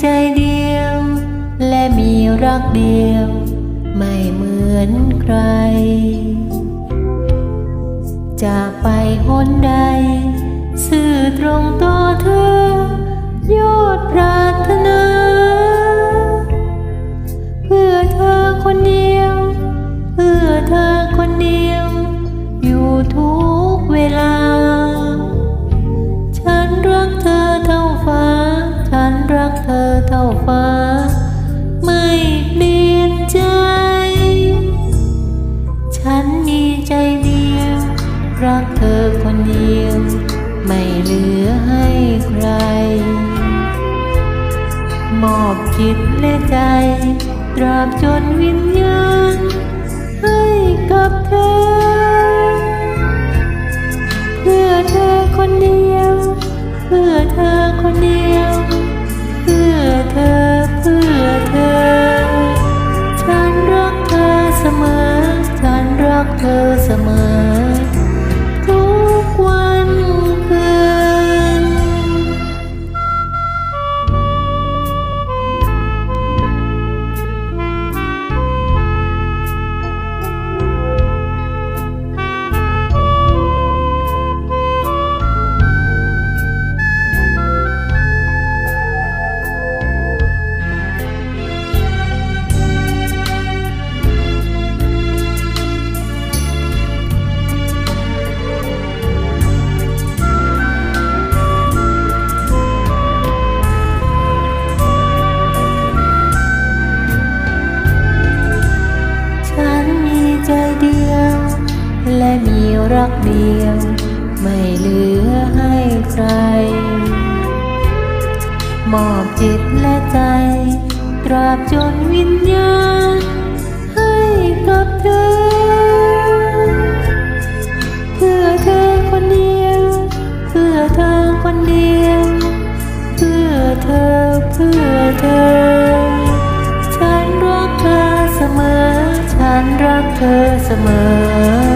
ใจเดียว และมีรักเดียว ไม่เหมือนใครจะไปหนใด สื่อตรงต่อเธอยอดปรารถนา เพื่อเธอคนเดียว เพื่อเธอคนเดียว อยู่ทุก เหลือให้ใคร มอบจิตและใจ ตราบจนวิญญาณ ให้กับเธอ เพื่อเธอคนเดียว เพื่อเธอคนเดียว เพื่อเธอเพื่อเธอ ฉันรักเธอเสมอ ฉันรักเธอเสมอ รักเดียว ไม่เหลือให้ใคร มอบจิตและใจ ตราบจนวิญญาณ ให้กับเธอ เพื่อเธอคนเดียว เพื่อเธอคนเดียว เพื่อเธอเพื่อเธอฉันรักเธอเสมอ ฉันรักเธอเสมอ